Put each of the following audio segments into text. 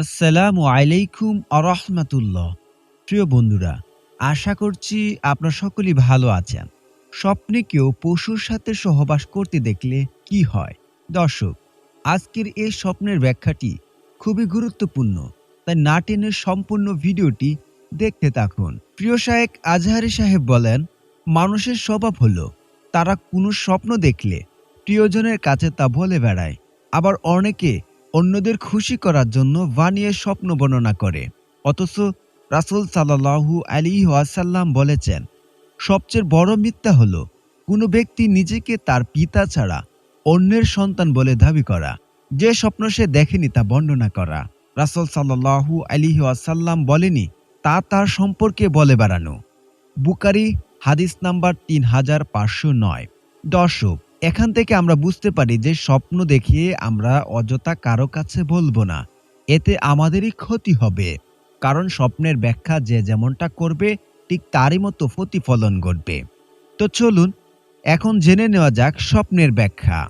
আসসালামু আলাইকুম আরহামাতুল্লাহ। প্রিয় বন্ধুরা, আশা করছি আপনারা সকলেই ভালো আছেন। স্বপ্নে কেউ পশুর সাথে সহবাস করতে দেখলে কি হয়? দর্শক, আজকের এই স্বপ্নের ব্যাখ্যাটি খুবই গুরুত্বপূর্ণ, তাই না টেনে সম্পূর্ণ ভিডিওটি দেখতে থাকুন। প্রিয় শায়েক আজহারি সাহেব বলেন, মানুষের স্বভাব হলো, তারা কোনো স্বপ্ন দেখলে প্রিয়জনের কাছে তা বলে বেড়ায়। আবার অনেকে অন্যদের খুশি করার জন্য বানিয়ে স্বপ্ন বর্ণনা করে। অথচ রাসুল সাল্লাহু আলী ওয়াসাল্লাম বলেছেন, সবচেয়ে বড় মিথ্যা হলো, কোনো ব্যক্তি নিজেকে তার পিতা ছাড়া অন্যের সন্তান বলে দাবি করা। যে স্বপ্ন সে দেখেনি তা বর্ণনা করা। রাসুল সাল্লাহু আলী ওয়াসাল্লাম বলেনি, তা তার সম্পর্কে বলে বেড়ানো। বুকারি হাদিস নাম্বার তিন হাজার পাঁচশো নয়। দর্শক এখান থেকে আমরা বুঝতে পারি যে স্বপ্ন দেখিয়ে আমরা অযথা কারও কাছে বলব না। এতে আমাদেরই ক্ষতি হবে। কারণ স্বপ্নের ব্যাখ্যা যে যেমনটা করবে, ঠিক তারই মতো প্রতিফলন ঘটবে। তো চলুন, এখন জেনে নেওয়া যাক স্বপ্নের ব্যাখ্যা।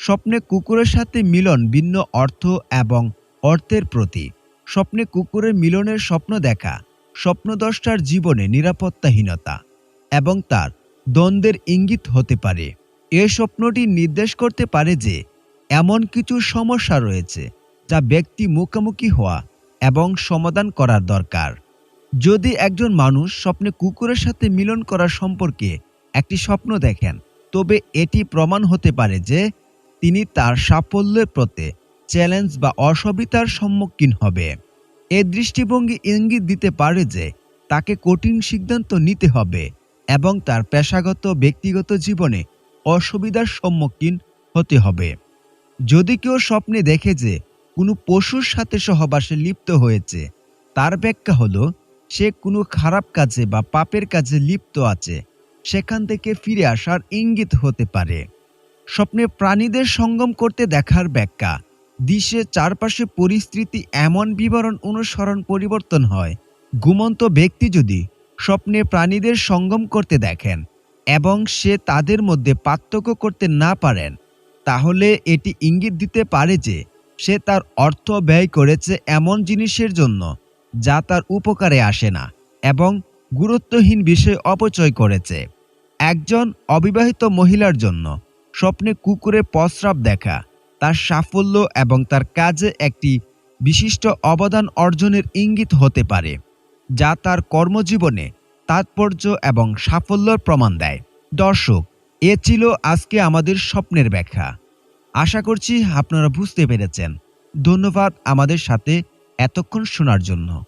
স্বপ্নে কুকুরের সাথে মিলন ভিন্ন অর্থ এবং অর্থের প্রতি স্বপ্নে কুকুরের মিলনের স্বপ্ন দেখা, স্বপ্নদ্রষ্টার জীবনে নিরাপত্তাহীনতা এবং তার দ্বন্দ্বের ইঙ্গিত হতে পারে। এ স্বপ্নটি নির্দেশ করতে পারে যে এমন কিছু সমস্যা রয়েছে যা ব্যক্তি মুখোমুখি হওয়া এবং সমাধান করার দরকার। যদি একজন মানুষ স্বপ্নে কুকুরের সাথে মিলন করার সম্পর্কে একটি স্বপ্ন দেখেন, তবে এটি প্রমাণ হতে পারে যে তিনি তার সাফল্যের প্রতি চ্যালেঞ্জ বা অসুবিধার সম্মুখীন হবে। এ দৃষ্টিভঙ্গি ইঙ্গিত দিতে পারে যে তাকে কঠিন সিদ্ধান্ত নিতে হবে এবং তার পেশাগত, ব্যক্তিগত জীবনে অসুবিধার সম্মুখীন হতে হবে। যদি কেউ স্বপ্নে দেখে যে কোনো পশুর সাথে সহবাসে লিপ্ত হয়েছে, তার ব্যাখ্যা হলো, সে কোনো খারাপ কাজে বা পাপের কাজে লিপ্ত আছে, সেখান থেকে ফিরে আসার ইঙ্গিত হতে পারে। স্বপ্নে প্রাণীদের সঙ্গম করতে দেখার ব্যাখ্যা, দিশে চারপাশে পরিস্থিতি এমন বিবরণ অনুসরণ পরিবর্তন হয়, ঘুমন্ত ব্যক্তি যদি স্বপ্নে প্রাণীদের সঙ্গম করতে দেখেন এবং সে তাদের মধ্যে পার্থক্য করতে না পারেন, তাহলে এটি ইঙ্গিত দিতে পারে যে সে তার অর্থ ব্যয় করেছে এমন জিনিসের জন্য যা তার উপকারে আসে না এবং গুরুত্বহীন বিষয় অপচয় করেছে। একজন অবিবাহিত মহিলার জন্য স্বপ্নে কুকুরের প্রস্রাব দেখা, তার সাফল্য এবং তার কাজে একটি বিশিষ্ট অবদান অর্জনের ইঙ্গিত হতে পারে, যা তার কর্মজীবনে তাৎপর্য এবং সাফল্যর প্রমাণ দেয়। দর্শক, এ ছিল আজকে আমাদের স্বপ্নের ব্যাখ্যা। আশা করছি আপনারা বুঝতে পেরেছেন। ধন্যবাদ আমাদের সাথে এতক্ষণ শোনার জন্য।